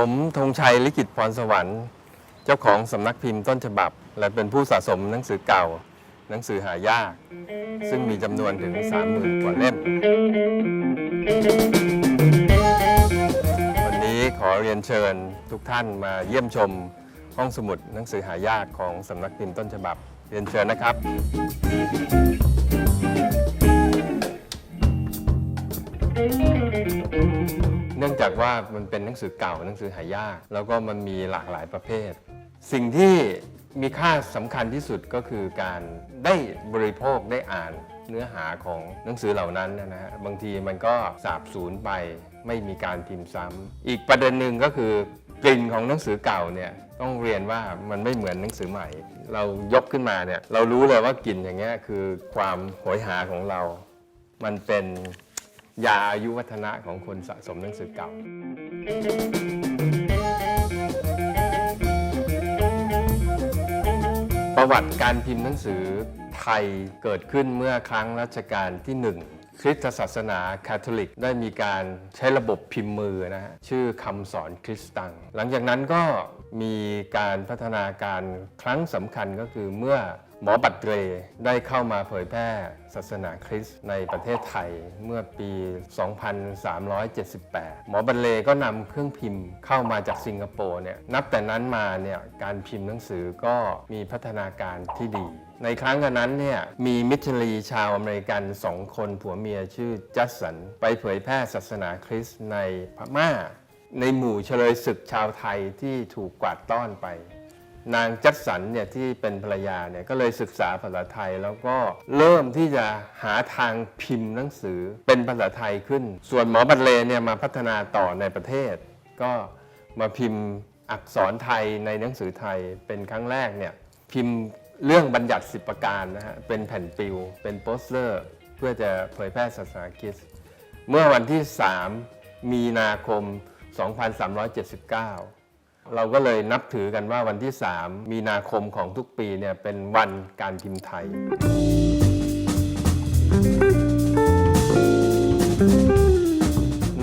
ผมธงชัยลิขิตพรสวรรค์ เจ้าของสำนักพิมพ์ต้นฉบับ และเป็นผู้สะสมหนังสือเก่า หนังสือหายาก ซึ่งมีจำนวนถึง 30,000 กว่าเล่ม วันนี้ขอเรียนเชิญทุกท่านมาเยี่ยมชมห้องสมุดหนังสือหายากของสำนักพิมพ์ต้นฉบับ เรียนเชิญนะครับ เนื่องจากว่ามันเป็นหนังสือเก่าหนังสือหายาก แล้วก็มันมีหลากหลายประเภท สิ่งที่มีค่าสำคัญที่สุดก็คือการได้บริโภคได้อ่านเนื้อหาของหนังสือเหล่านั้นนะฮะบางทีมันก็สาบสูญไปไม่มีการพิมพ์ซ้ำอีกประเด็นหนึ่งก็คือกลิ่นของหนังสือเก่าเนี่ยต้องเรียนว่ามันไม่เหมือนหนังสือใหม่ เรายกขึ้นมาเนี่ยเรารู้เลยว่ากลิ่นอย่างเงี้ยคือความโหยหาของเรา มันเป็น ยาอายุวัฒนะของคนสะสมหนังสือเก่า ประวัติการพิมพ์หนังสือไทยเกิดขึ้นเมื่อครั้งรัชกาลที่หนึ่งคริสตศาสนาคาทอลิกได้มีการใช้ระบบพิมพ์มือนะฮะชื่อคำสอนคริสตัง หลังจากนั้นก็มีการพัฒนาการครั้งสำคัญก็คือเมื่อ หมอบัตรเรได้เข้ามาเผยแพร่ศาสนาคริสต์ในประเทศไทยเมื่อปี 2378 หมอบัตรเรก็นำเครื่องพิมพ์เข้ามาจากสิงคโปร์เนี่ยนับแต่นั้นมาเนี่ยการพิมพ์หนังสือก็มีพัฒนาการที่ดี ในครั้งนั้นเนี่ยมีมิชลีชาวอเมริกันสองคนผัวเมียชื่อจัสสัน ไปเผยแพร่ศาสนาคริสต์ในพม่า ในหมู่เฉลยศึกชาวไทยที่ถูกกวาดต้อนไป นางจัดสรรเนี่ยที่เป็นภรรยาเนี่ยก็เลยศึกษาภาษาไทยแล้วก็เริ่มที่จะหาทางพิมพ์หนังสือเป็นภาษาไทยขึ้น ส่วนหมอบัตเลเนี่ยมาพัฒนาต่อในประเทศ ก็มาพิมพ์อักษรไทยในหนังสือไทยเป็นครั้งแรกเนี่ยพิมพ์เรื่องบัญญัติสิบประการนะฮะเป็นแผ่นปิว เป็นโปสเตอร์ เพื่อจะเผยแพร่ศาสนาคริสต์เมื่อวันที่ 3 มีนาคม 2379 เราก็เลยนับถือกันว่าวันที่ 3 มีนาคมของทุกปีเนี่ยเป็นวันการพิมพ์ไทย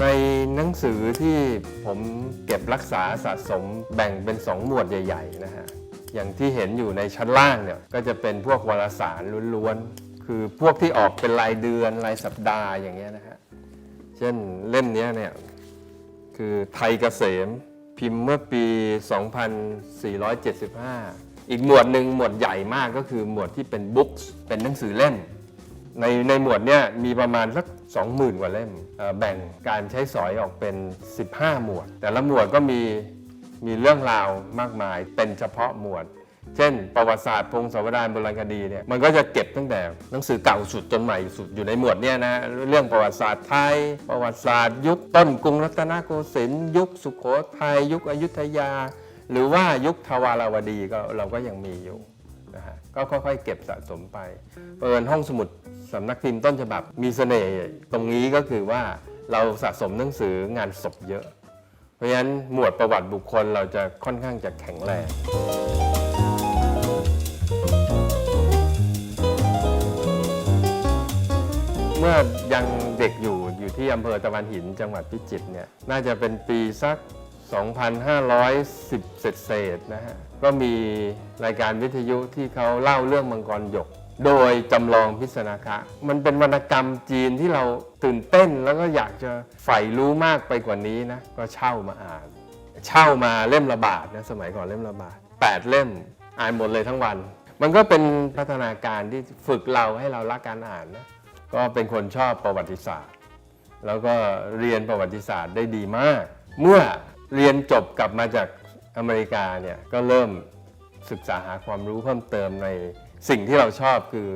ในหนังสือที่ผมเก็บรักษาสะสมแบ่งเป็น 2 หมวดใหญ่ ๆ นะฮะ อย่างที่เห็นอยู่ในชั้นล่างเนี่ยก็จะเป็นพวกวารสารล้วนๆ คือพวกที่ออกเป็นรายเดือนรายสัปดาห์อย่างเงี้ยนะฮะ เช่นเล่มนี้เนี่ยคือไทยเกษม พิมพ์เมื่อปี 2475 อีกหมวดหนึ่งหมวดใหญ่มากก็คือหมวดที่เป็นบุ๊กส์เป็นหนังสือเล่ม ในในหมวดเนี้ยมีประมาณสัก 20,000 กว่าเล่ม แบ่งการใช้สอยออกเป็น 15 หมวด แต่ละหมวดก็มีมีเรื่องราวมากมายเป็นเฉพาะหมวด เช่น ประวัติศาสตร์พงศาวดารโบราณคดีเนี่ยมันก็จะเก็บตั้งแต่หนังสือเก่าสุดจนใหม่สุดอยู่ในหมวดเนี่ยนะเรื่องประวัติศาสตร์ไทย ประวัติศาสตร์ ยุคต้นกรุงรัตนโกสินทร์ยุคสุโขทัยยุคอยุธยา หรือว่ายุคทวารวดีก็เราก็ยังมีอยู่นะฮะก็ค่อยๆ เก็บสะสมไปเปิดห้องสมุดสำนักพิมพ์ต้นฉบับมีเสน่ห์ตรงนี้ก็คือว่าเราสะสมหนังสืองานศพเยอะ เพราะฉะนั้นหมวดประวัติบุคคลเราจะค่อนข้างจะแข็งแรง เมื่อยังเด็กอยู่อยู่ที่อำเภอตะวันหินจังหวัดพิจิตรเนี่ยน่าจะเป็นปีสัก 2,510 เศษเศษนะฮะก็มีรายการวิทยุที่เขาเล่าเรื่องมังกรหยก โดยจำลองพิษณาคะ มันเป็นวรรณกรรมจีนที่เราตื่นเต้นแล้วก็อยากจะใฝ่รู้มากไปกว่านี้นะก็เช่ามาอ่าน เช่ามาเล่มละบาทนะสมัยก่อนเล่มละบาท8เล่มอ่านหมดเลยทั้งวัน มันก็เป็นพัฒนาการที่ฝึกเราให้เรารักการอ่านนะ ก็เป็นคนชอบประวัติศาสตร์ แล้วก็เรียนประวัติศาสตร์ได้ดีมาก เมื่อเรียนจบกลับมาจากอเมริกาเนี่ยก็เริ่มศึกษาหาความรู้เพิ่มเติมในสิ่งที่เราชอบคือ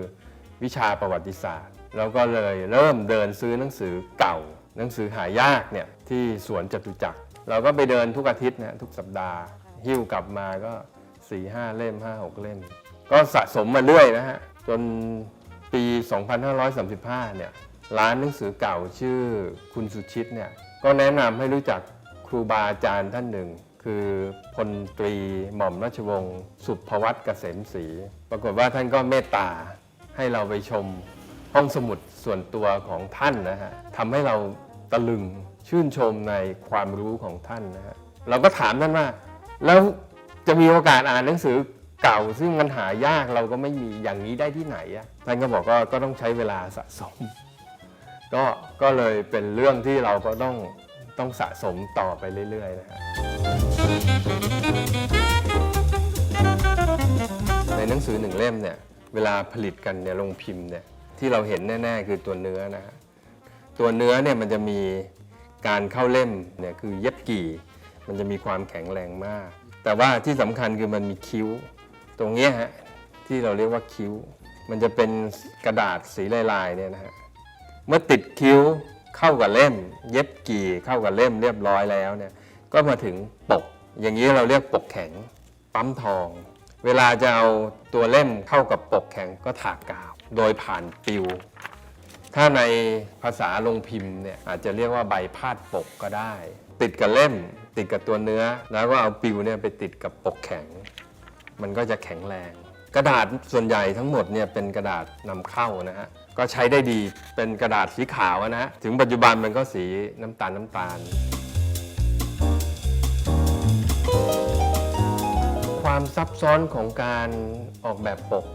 วิชาประวัติศาสตร์ แล้วก็เลยเริ่มเดินซื้อหนังสือเก่า หนังสือหายากเนี่ยที่สวนจตุจักร เราก็ไปเดินทุกอาทิตย์นะทุกสัปดาห์ หิ้วกลับมาก็4 5เล่ม5 6 เล่ม ก็สะสมมาเรื่อยนะฮะจน ปี 2535 เนี่ยร้านหนังสือเก่าชื่อคุณสุชิตเนี่ยก็แนะนำให้รู้จักครูบาอาจารย์ท่านหนึ่ง คือพลตรีหม่อมราชวงศ์สุภวัตเกษมศรีปรากฏว่าท่านก็เมตตาให้เราไปชมห้องสมุดส่วนตัวของท่านนะฮะทำให้เราตะลึงชื่นชมในความรู้ของท่านนะฮะเราก็ถามท่านว่า แล้วจะมีโอกาสอ่านหนังสือ เก่าซึ่งมันหายากเราก็ไม่มีอย่างนี้ได้ที่ไหนอะท่านก็บอกว่าก็ต้องใช้เวลาสะสม ก็ก็เลยเป็นเรื่องที่เราก็ต้องต้องสะสมต่อไปเรื่อยๆนะฮะในหนังสือหนึ่งเล่มเนี่ยเวลาผลิตกันเนี่ยลงพิมพ์เนี่ยที่เราเห็นแน่ ๆ คือตัวเนื้อนะฮะตัวเนื้อเนี่ยมันจะมีการเข้าเล่มเนี่ยคือเย็บกี่ มันจะมีความแข็งแรงมาก แต่ว่าที่สำคัญคือมันมีคิ้ว ตรงนี้ฮะที่เราเรียกว่าคิ้ว มันจะเป็นกระดาษสีลายๆเนี่ยนะฮะเมื่อติดคิ้วเข้ากับเล่ม เย็บกี่เข้ากับเล่มเรียบร้อยแล้วเนี่ยก็มาถึงปก อย่างนี้เราเรียกปกแข็งปั๊มทอง เวลาจะเอาตัวเล่มเข้ากับปกแข็งก็ถากกาว โดยผ่านปิว ถ้าในภาษาลงพิมพ์เนี่ยอาจจะเรียกว่าใบพาดปกก็ได้ ติดกับเล่ม ติดกับตัวเนื้อ แล้วก็เอาปิวเนี่ยไปติดกับปกแข็ง มันก็จะแข็งแรง กระดาษส่วนใหญ่ทั้งหมดเนี่ยเป็นกระดาษนำเข้านะฮะก็ใช้ได้ดีเป็นกระดาษสีขาวนะฮะถึงปัจจุบันมันก็สีน้ำตาลน้ำตาล ความซับซ้อนของการออกแบบปก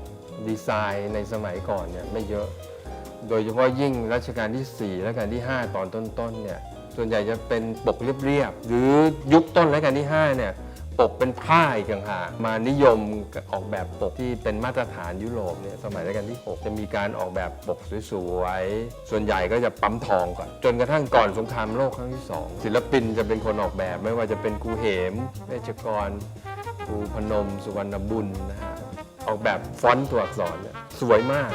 ดีไซน์ในสมัยก่อนเนี่ยไม่เยอะ โดยเฉพาะยิ่งรัชกาลที่4และรัชกาลที่ 5 ตอนต้นๆเนี่ยส่วนใหญ่จะเป็นปกเรียบๆหรือยุคต้นรัชกาลที่5เนี่ย ปกเป็นผ้าอีกต่างหากมานิยมออกแบบปกที่เป็นมาตรฐานยุโรปเนี่ยสมัยรัชกาลที่ 6 จะมีการออกแบบปกสวยๆ ส่วนใหญ่ก็จะปั๊มทองก่อน จนกระทั่งก่อนสงครามโลกครั้งที่ 2 ศิลปินจะเป็นคนออกแบบไม่ว่าจะเป็นกูเหมเวชกรครูพนม สุวรรณบุญนะฮะออกแบบฟอนต์ตัวอักษรเนี่ยสวยมาก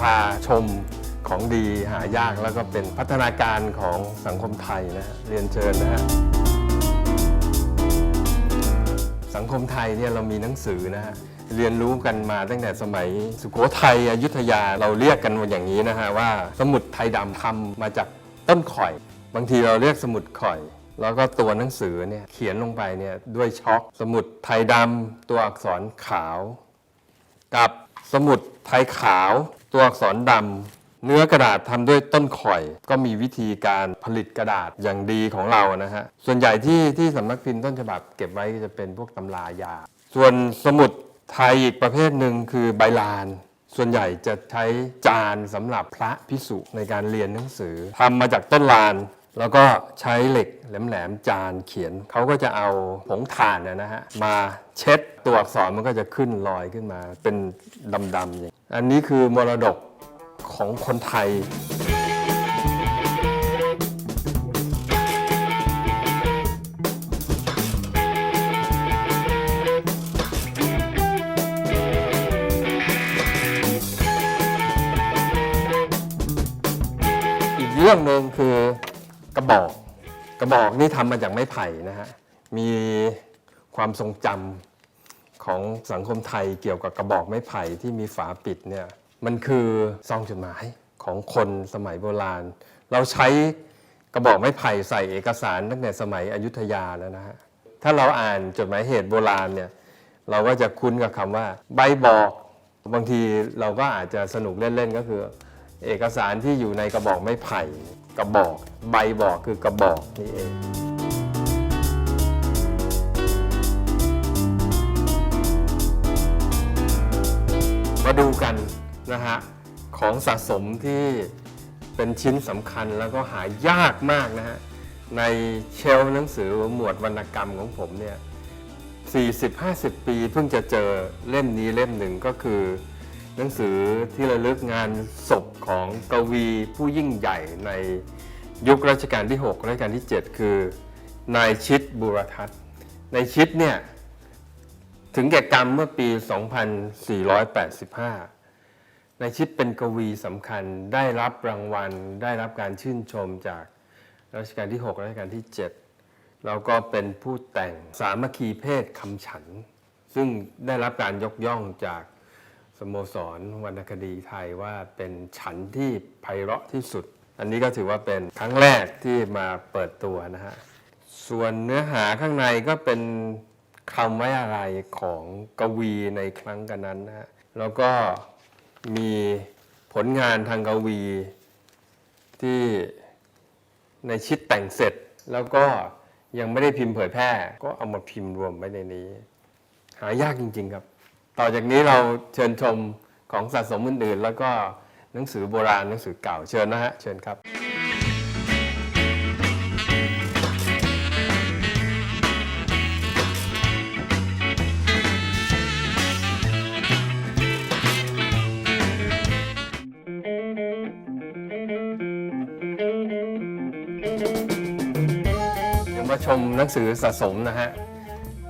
พาชมของดีหายากแล้วก็เป็นพัฒนาการของสังคมไทยนะฮะเรียนเชิญนะฮะสังคมไทยเนี่ยเรามีหนังสือนะฮะเรียนรู้กันมาตั้งแต่สมัยสุโขทัยอยุธยาเราเรียกกันว่าอย่างนี้นะฮะว่าสมุดไทยดำทำมาจากต้นข่อย บางทีเราเรียกสมุดข่อย แล้วก็ตัวหนังสือเนี่ยเขียนลงไปเนี่ยด้วยช็อกสมุดไทยดำตัวอักษรขาว กับ สมุดไทยขาว ตัวอักษรดำเนื้อกระดาษทำด้วยต้นข่อย ก็มีวิธีการผลิตกระดาษอย่างดีของเรานะฮะ ส่วนใหญ่ที่ที่สำนักพิมพ์ต้นฉบับเก็บไว้ก็จะเป็นพวกตำรายา ส่วนสมุดไทยอีกประเภทหนึ่งคือใบลาน ส่วนใหญ่จะใช้จานสำหรับพระพิสุในการเรียนหนังสือทำมาจากต้นลาน แล้วก็ใช้เหล็กแหลมๆจานเขียน เขาก็จะเอาผงถ่านนะฮะมาเช็ดตัวอักษรมันก็จะขึ้นลอยขึ้นมาเป็นดำๆอย่างอันนี้คือมรดกของคนไทยอีกเรื่องหนึ่งคือ ระบอก กระบอกนี่ทำมาจากไม้ไผ่นะฮะมีความทรงจำของสังคมไทยเกี่ยวกับกระบอกไม้ไผ่ที่มีฝาปิดเนี่ยมันคือซองจดหมายของคนสมัยโบราณ เราใช้กระบอกไม้ไผ่ใส่เอกสารตั้งแต่สมัยอยุธยาแล้วนะฮะถ้าเราอ่านจดหมายเหตุโบราณเนี่ยเราก็จะคุ้นกับคำว่า ใบบอกบางทีเราก็อาจจะสนุกเล่นๆก็คือ เอกสารที่อยู่ในกระบอกไม้ไผ่ กระบอก ใบบอกคือกระบอกนี่เองมาดูกันนะฮะของสะสมที่เป็นชิ้นสำคัญแล้วก็หายากมากนะฮะในเชลหนังสือหมวดวรรณกรรมของผมเนี่ย40-50 ปีเพิ่งจะเจอเล่มนี้เล่มหนึ่งก็คือ หนังสือที่ระลึกงานศพของกวีผู้ยิ่งใหญ่ในยุครัชกาลที่ 6 รัชกาลที่ 7 คือนายชิดบุรทัศน์นายชิดเนี่ยถึงแก่กรรมเมื่อปี 2485นายชิดเป็นกวีสำคัญได้รับรางวัล ได้รับการชื่นชมจากรัชกาลที่ 6 รัชกาลที่ 7 แล้วก็เป็นผู้แต่งสามัคคีเพศคำฉัน ซึ่งได้รับการยกย่องจาก สโมสรวรรณคดีไทยว่าเป็นฉันที่ไพเราะที่สุด อันนี้ก็ถือว่าเป็นครั้งแรกที่มาเปิดตัวนะฮะ ส่วนเนื้อหาข้างในก็เป็นคำไว้อะไรของกวีในครั้งกันนั้นนะฮะ แล้วก็มีผลงานทางกวีที่ในชิดแต่งเสร็จ แล้วก็ยังไม่ได้พิมพ์เผยแพร่ ก็เอามาพิมพ์รวมไว้ในนี้ หายากจริง ๆครับ ต่อจากนี้เราเชิญชมของสะสมอื่นๆ แล้วก็หนังสือโบราณหนังสือเก่าเชิญนะฮะ เชิญครับ เดี๋ยวมาชมหนังสือสะสมนะฮะ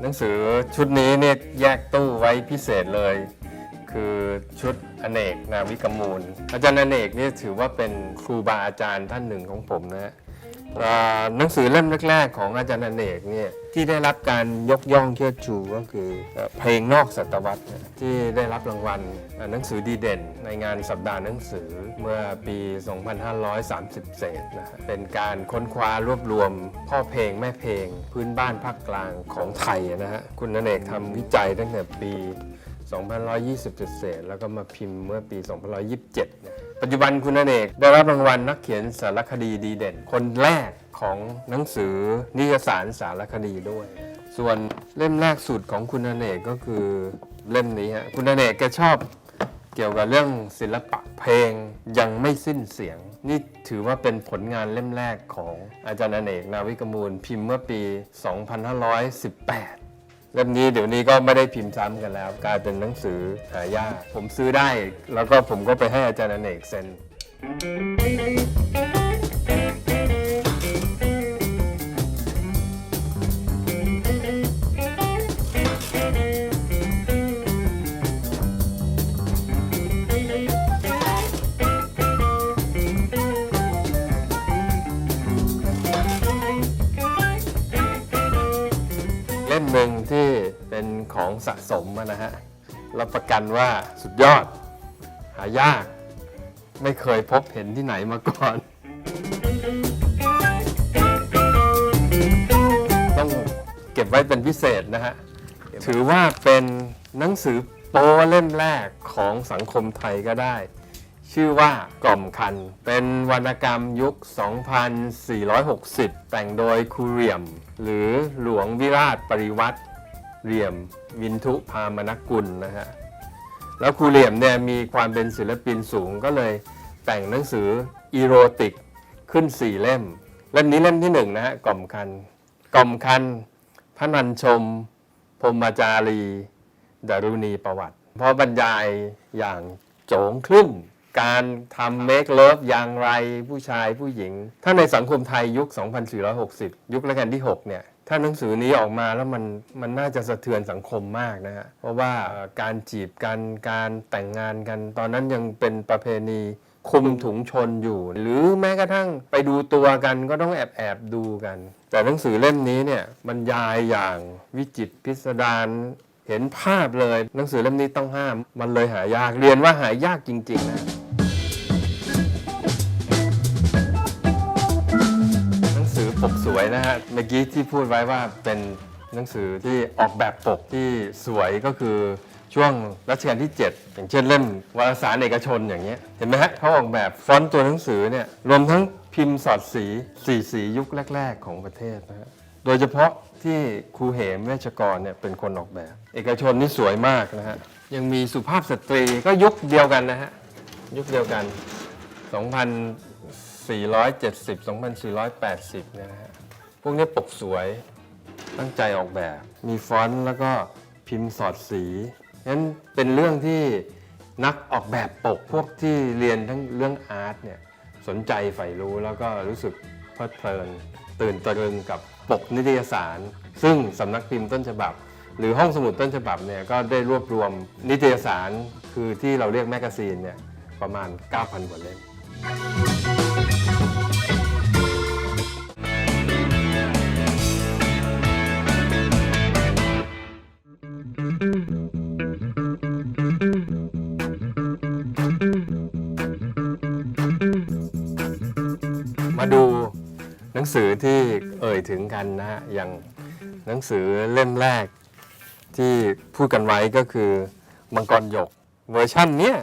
หนังสือชุดนี้เนี่ยแยกตู้ไว้พิเศษเลย คือชุดอเนกนาวิกมูล อาจารย์อเนกเนี่ยถือว่าเป็นครูบาอาจารย์ท่านหนึ่งของผมนะฮะ หนังสือเล่มแรก ๆ ของอาจารย์อเนกเนี่ยที่ได้รับการยกย่องเชิดชูก็คือเพลงนอกศตวรรษที่ได้รับรางวัลหนังสือดีเด่น ในงานสัปดาห์หนังสือเมื่อปี 2530 เศษนะเป็นการค้นคว้ารวบรวม พ่อเพลงแม่เพลง พื้นบ้านภาคกลางของไทยนะฮะคุณอเนกทำวิจัยตั้งแต่ปี 2120 เศษ แล้วก็มาพิมพ์เมื่อปี 2127นี่ย ปัจจุบันคุณอเนกได้รับรางวัลนักเขียนสารคดีดีเด่น คนแรกของหนังสือนิยสารสารคดีด้วย ส่วนเล่มแรกสุดของคุณอเนกก็คือเล่มนี้ฮะคุณอเนกแกชอบเกี่ยวกับเรื่องศิลปะเพลงยังไม่สิ้นเสียง นี่ถือว่าเป็นผลงานเล่มแรกของอาจารย์อเนกนาวิกมูลพิมพ์เมื่อปี 2518 เล่มนี้เดี๋ยวนี้ก็ไม่ได้พิมพ์ซ้ำกันแล้ว กลายเป็นหนังสือหายากผมซื้อได้ แล้วก็ผมก็ไปให้อาจารย์อเนกเซ็น ของสะสมนะฮะรับประกันว่าสุดยอด หายาก ไม่เคยพบเห็นที่ไหนมาก่อน ต้องเก็บไว้เป็นพิเศษนะฮะ ถือว่าเป็นหนังสือโป้เล่มแรกของสังคมไทยก็ได้ ชื่อว่ากล่อมคัน เป็นวรรณกรรมยุค 2460 แต่งโดยครูเหรี่ยม หรือหลวงวิราชปริวัติ เหลี่ยมวินทุพามนกุลนะฮะแล้วครูเหลี่ยมเนี่ยมีความเป็นศิลปินสูงก็เลยแต่งหนังสืออีโรติกขึ้น4เล่ม เล่มนี้เล่มที่1นะฮะกล่อมคันกล่อมคันพระนันชมพรหมจารีดารุณีประวัติ เพราะบรรยายอย่างโจงครึ่มการทำเมคเลิฟอย่างไรผู้ชายผู้หญิง ถ้าในสังคมไทยยุค 2460 ยุครัชกาลที่ 6 เนี่ย ถ้าหนังสือนี้ออกมาแล้วมันมันน่าจะสะเทือนสังคมมากนะฮะเพราะว่าการจีบกันการแต่งงานกัน ตอนนั้นยังเป็นประเพณีคุมถุงชนอยู่ หรือแม้กระทั่งไปดูตัวกันก็ต้องแอบแอบดูกัน แต่หนังสือเล่มนี้เนี่ยบรรยายอย่างวิจิตพิสดารเห็นภาพเลยหนังสือเล่มนี้ต้องห้าม มันเลยหายากเรียนว่าหายากจริงๆนะ ปกสวยนะฮะ เมื่อกี้ที่พูดไว้ว่าเป็นหนังสือที่ออกแบบปกที่สวยก็คือช่วงรัชกาลที่ 7 อย่างเช่นเล่มวารสารเอกชนอย่างเงี้ยเห็นไหมฮะเขาออกแบบฟอนต์ตัวหนังสือเนี่ยรวมทั้งพิมพ์สอดสีสีสียุคแรก ๆ ของประเทศนะฮะโดยเฉพาะที่ครูเหมเวชกรเนี่ยเป็นคนออกแบบ เอกชนนี่สวยมากนะฮะยังมีสุภาพสตรีก็ยุคเดียวกันนะฮะยุคเดียวกัน 2,470 2,480เนี่ยนะฮะพวกนี้ปกสวยตั้งใจออกแบบ มีฟอนต์แล้วก็พิมพ์สอดสีนั้นเป็นเรื่องที่นักออกแบบปกพวกที่เรียนทั้งเรื่องอาร์ตเนี่ยสนใจใฝ่รู้แล้วก็รู้สึกเพลิดเพลิน ตื่นตะลึงกับปกนิตยสาร ซึ่งสำนักพิมพ์ต้นฉบับ หรือห้องสมุดต้นฉบับเนี่ยก็ได้รวบรวมนิตยสารคือที่เราเรียกแมกกาซีนเนี่ยประมาณ 9,000 กว่าเล่ม ที่เอ่ยถึงกันนะฮะอย่างหนังสือเล่มแรกที่พูดกันไว้ก็คือมังกรหยกเวอร์ชั่นเนี้ย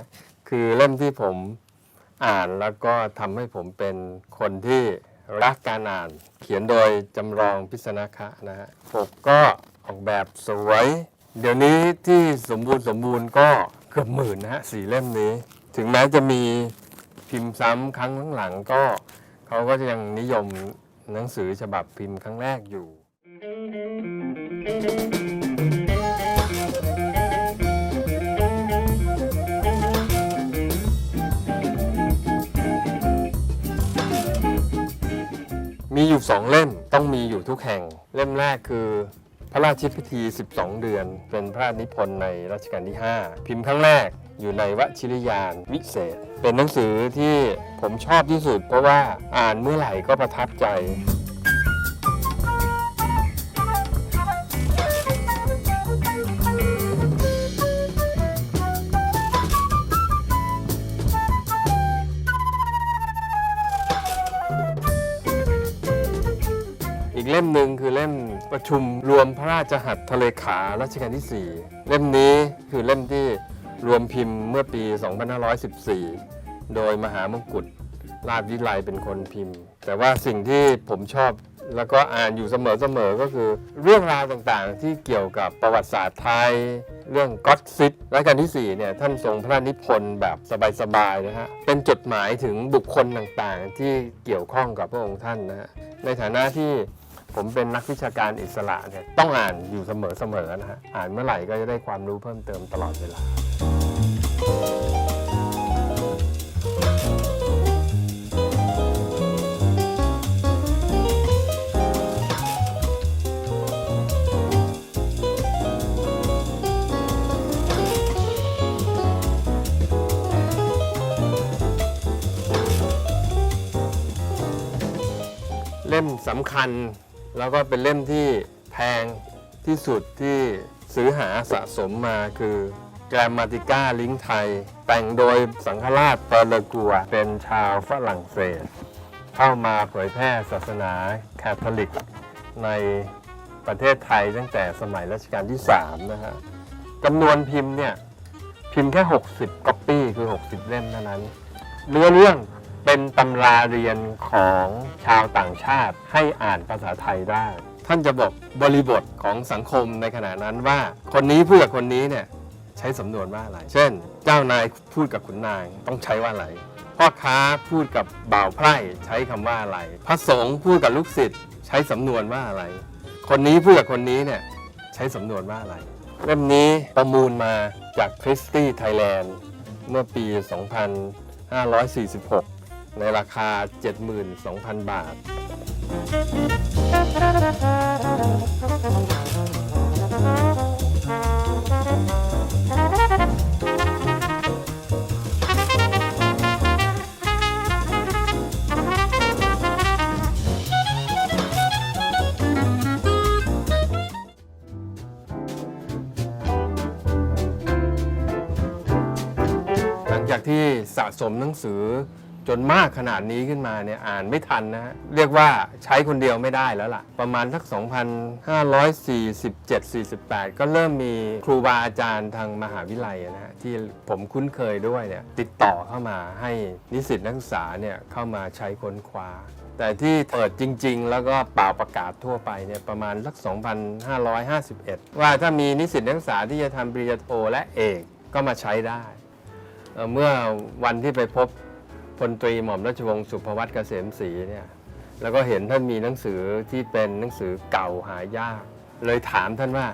คือเล่มที่ผมอ่านแล้วก็ทำให้ผมเป็นคนที่รักการอ่าน เขียนโดยจำลองพิษณคะนะฮะปกก็ออกแบบสวย เดี๋ยวนี้ที่สมบูรณ์สมบูรณ์ก็เกือบหมื่นนะฮะสี่เล่มนี้ ถึงแม้จะมีพิมพ์ซ้ำครั้งหลังๆก็เขาก็ยังนิยม หนังสือฉบับพิมพ์ครั้งแรกอยู่ มีอยู่สองเล่มต้องมีอยู่ทุกแห่ง เล่มแรกคือพระราชพิธี 12 เดือน เป็นพระราชนิพนธ์ในรัชกาลที่ 5 พิมพ์ครั้งแรก อยู่ในวชิรยานวิเศษ เป็นหนังสือที่ผมชอบที่สุด เพราะว่าอ่านเมื่อไหร่ก็ประทับใจอีกเล่มหนึ่งคือเล่มประชุมรวมพระราชหัตถเลขารัชกาลที่ 4 เล่มนี้คือเล่มที่ รวมพิมพ์เมื่อปี 2514 โดยมหามงกุฎราชวิไลเป็นคนพิมพ์ แต่ว่าสิ่งที่ผมชอบแล้วก็อ่านอยู่เสมอๆ ก็คือเรื่องราวต่างๆ ที่เกี่ยวกับประวัติศาสตร์ไทย เรื่องก็อตซิปรัชกาลที่ 4 เนี่ย ท่านทรงพระนิพนธ์แบบสบายๆนะฮะ เป็นจดหมายถึงบุคคลต่างๆ ที่เกี่ยวข้องกับพระองค์ท่านนะฮะ ในฐานะที่ผมเป็นนักวิชาการอิสระเนี่ยต้องอ่านอยู่เสมอๆนะฮะ อ่านเมื่อไหร่ก็จะได้ความรู้เพิ่มเติมตลอดเวลา เล่มสำคัญแล้วก็เป็นเล่มที่แพงที่สุดที่ซื้อหาสะสมมาคือ แกรมมาติก้าลิงไทย แต่งโดยสังฆราชเปอร์ลกัว เป็นชาวฝรั่งเศส เข้ามาเผยแพร่ศาสนาแคทอลิก ในประเทศไทยตั้งแต่สมัยรัชกาลที่ 3 นะฮะจำนวนพิมพ์เนี่ย พิมพ์แค่ 60ก๊อปปี้คือ 60 เล่มเท่านั้น เนื้อเรื่องเป็นตำราเรียนของชาวต่างชาติให้อ่านภาษาไทยได้ ท่านจะบอกบริบทของสังคมในขณะนั้นว่า คนนี้พูดกับคนนี้เนี่ย ใช้สำนวนว่าอะไร เช่น เจ้านายพูดกับขุนนางต้องใช้ว่าอะไร พ่อค้าพูดกับบ่าวไพร่ใช้คำว่าอะไร พระสงฆ์พูดกับลูกศิษย์ใช้สำนวนว่าอะไร คนนี้พูดกับคนนี้เนี่ยใช้สำนวนว่าอะไร เล่มนี้ประมูลมาจากคริสตี้ไทยแลนด์เมื่อปี 2546 ในราคา 72,000 บาทหลั ที่สะสมหนังสือจนมากขนาดนี้ขึ้นมาเนี่ยอ่านไม่ทันนะฮะเรียกว่าใช้คนเดียวไม่ได้แล้วล่ะ ประมาณสัก 2,547-48 ก็เริ่มมีครูบาอาจารย์ทางมหาวิทยาลัยนะฮะที่ผมคุ้นเคยด้วยเนี่ยติดต่อเข้ามาให้นิสิตนักศึกษาเนี่ยเข้ามาใช้ค้นคว้า แต่ที่เปิดจริง ๆ แล้วก็เป่าประกาศทั่วไปเนี่ยประมาณสัก 2,551 ว่าถ้ามีนิสิตนักศึกษาที่จะทำปริญญาโทและเอกก็มาใช้ได้ เมื่อวันที่ไปพบพลตรีหม่อมราชวงศ์สุภวัตเกษมศรีเนี่ยแล้วก็เห็นท่านมีหนังสือที่เป็นหนังสือเก่าหายาก เลยถามท่านว่า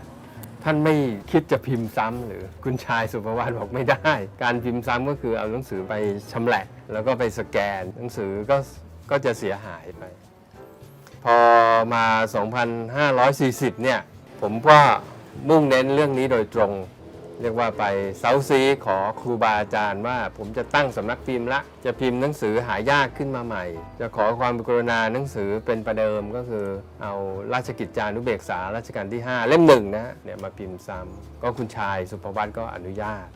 ท่านไม่คิดจะพิมพ์ซ้ำหรือคุณชายสุภวัตบอกไม่ได้ การพิมพ์ซ้ำก็คือเอาหนังสือไปชำแหละ แล้วก็ไปสแกน หนังสือก็ก็จะเสียหายไป พอมา 2,540 เนี่ยผมก็มุ่งเน้นเรื่องนี้โดยตรง เรียกว่าไปเซาซีขอครูบาอาจารย์ว่า ผมจะตั้งสำนักพิมพ์ละ จะพิมพ์หนังสือหายากขึ้นมาใหม่ จะขอความกรุณาหนังสือเป็นประเดิมก็คือเอาราชกิจจานุเบกษารัชกาลที่ 5 เล่มหนึ่งนะฮะเนี่ยมาพิมพ์ซ้ำก็คุณชายสุภวัตก็อนุญาต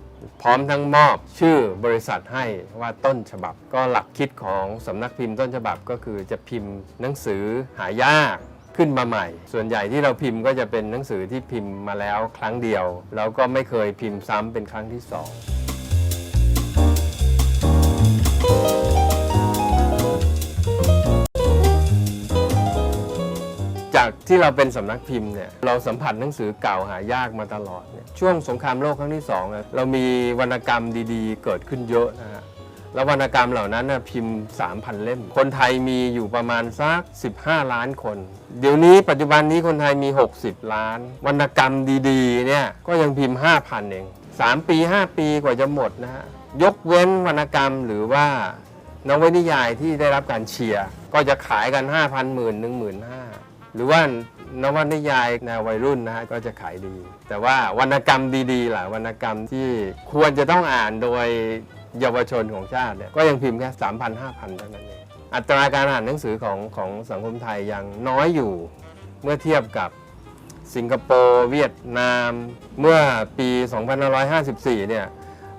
พร้อมทั้งมอบชื่อบริษัทให้ว่าต้นฉบับ ก็หลักคิดของสำนักพิมพ์ต้นฉบับก็คือจะพิมพ์หนังสือหายาก ขึ้นมาใหม่ ส่วนใหญ่ที่เราพิมพ์ก็จะเป็นหนังสือที่พิมพ์มาแล้วครั้งเดียว แล้วก็ไม่เคยพิมพ์ซ้ำเป็นครั้งที่สองจากที่เราเป็นสำนักพิมพ์เนี่ยเราสัมผัสหนังสือเก่าหายากมาตลอดเนี่ยช่วงสงครามโลกครั้งที่สองเรามีวรรณกรรมดีๆ เกิดขึ้นเยอะนะฮะ แล้ววรรณกรรมเหล่านั้นนะพิมพ์ 3,000 เล่ม คนไทยมีอยู่ประมาณสัก 15 ล้านคน เดี๋ยวนี้ปัจจุบันนี้คนไทยมี 60 ล้าน วรรณกรรมดีๆเนี่ยก็ยังพิมพ์ 5,000 เอง 3 ปี 5 ปีกว่าจะหมดนะฮะยกเว้นวรรณกรรมหรือว่านวนิยายที่ได้รับการเชียร์ก็จะขายกัน 5,000หมื่นหนึ่งหมื่นห้าหรือว่านวนิยายแนววัยรุ่นนะฮะก็จะขายดี แต่ว่าวรรณกรรมดีๆล่ะวรรณกรรมที่ควรจะต้องอ่านโดย เยาวชนของชาติเนี่ยก็ยังพิมพ์แค่3,000 5,000เท่านั้นเองอัตราการอ่านหนังสือของของสังคมไทยยังน้อยอยู่เมื่อเทียบกับสิงคโปร์เวียดนาม เมื่อปี 2554 เนี่ย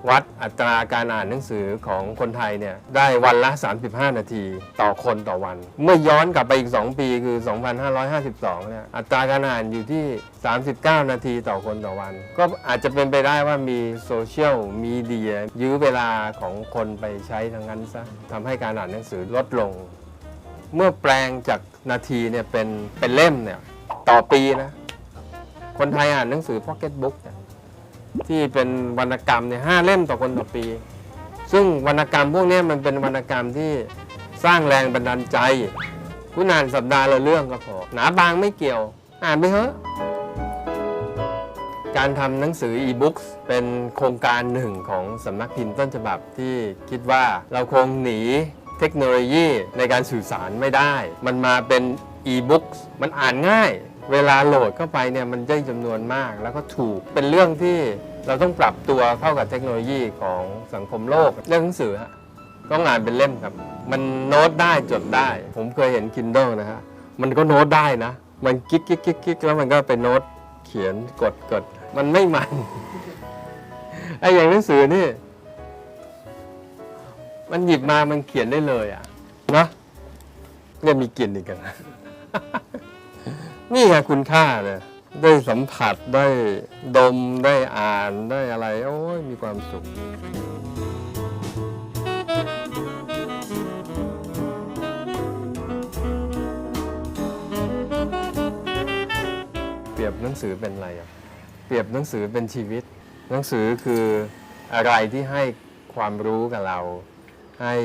วัดอัตราการอ่านหนังสือของคนไทยเนี่ยได้วันละ 35 นาทีต่อคนต่อวัน เมื่อย้อนกลับไปอีก 2 ปีคือ 2552 เนี่ยอัตราการอ่านอยู่ที่ 39 นาทีต่อคนต่อวัน ก็อาจจะเป็นไปได้ว่ามีโซเชียลมีเดียยื้อเวลาของคนไปใช้ทั้งนั้นซะทำให้การอ่านหนังสือลดลง เมื่อแปลงจากนาทีเนี่ยเป็นเป็นเล่มเนี่ยต่อปีนะคนไทยอ่านหนังสือ Pocket Book เนี่ย ที่เป็นวรรณกรรมเนี่ยห้าเล่มต่อคนต่อปี ซึ่งวรรณกรรมพวกนี้มันเป็นวรรณกรรมที่สร้างแรงบันดาลใจ คุณอ่านสัปดาห์ละเรื่องก็พอหนาบางไม่เกี่ยว อ่านไปเถอะการทำหนังสือ e-books เป็นโครงการหนึ่งของสำนักพิมพ์ต้นฉบับที่คิดว่าเราคงหนีเทคโนโลยีในการสื่อสารไม่ได้ มันมาเป็น e-books มันอ่านง่าย เวลาโหลดเข้าไปเนี่ยมันได้จำนวนมากแล้วก็ถูกเป็นเรื่องที่เราต้องปรับตัวเข้ากับเทคโนโลยีของสังคมโลกเรื่องหนังสือฮะต้องอ่านเป็นเล่มครับ มันโน้ตได้จดได้ ผมเคยเห็น Kindle นะฮะมันก็โน้ตได้นะ มันกิ๊กกิ๊กกิ๊กกิ๊กแล้วมันก็ไปโน้ตเขียนกดกดมันไม่มันไอ้อย่างหนังสือนี่ มันหยิบมามันเขียนได้เลยอะนะเนี่ยมีกลิ่นอีกกันนะ นี่ไงคุณค่าเลยได้สัมผัสได้ดมได้อ่านได้อะไร โอ้ยมีความสุข เปรียบหนังสือเป็นอะไรอะเปรียบหนังสือเป็นชีวิต หนังสือคืออะไรที่ให้ความรู้กับเรา ให้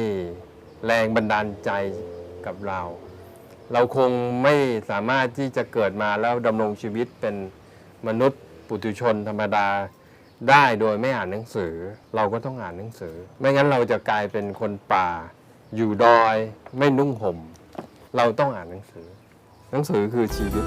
แรงบันดาลใจกับเรา เราคงไม่สามารถที่จะเกิดมาแล้วดำรงชีวิตเป็นมนุษย์ปุถุชนธรรมดาได้โดยไม่อ่านหนังสือ เราก็ต้องอ่านหนังสือ ไม่งั้นเราจะกลายเป็นคนป่า อยู่ดอย ไม่นุ่งห่ม เราต้องอ่านหนังสือ หนังสือคือชีวิต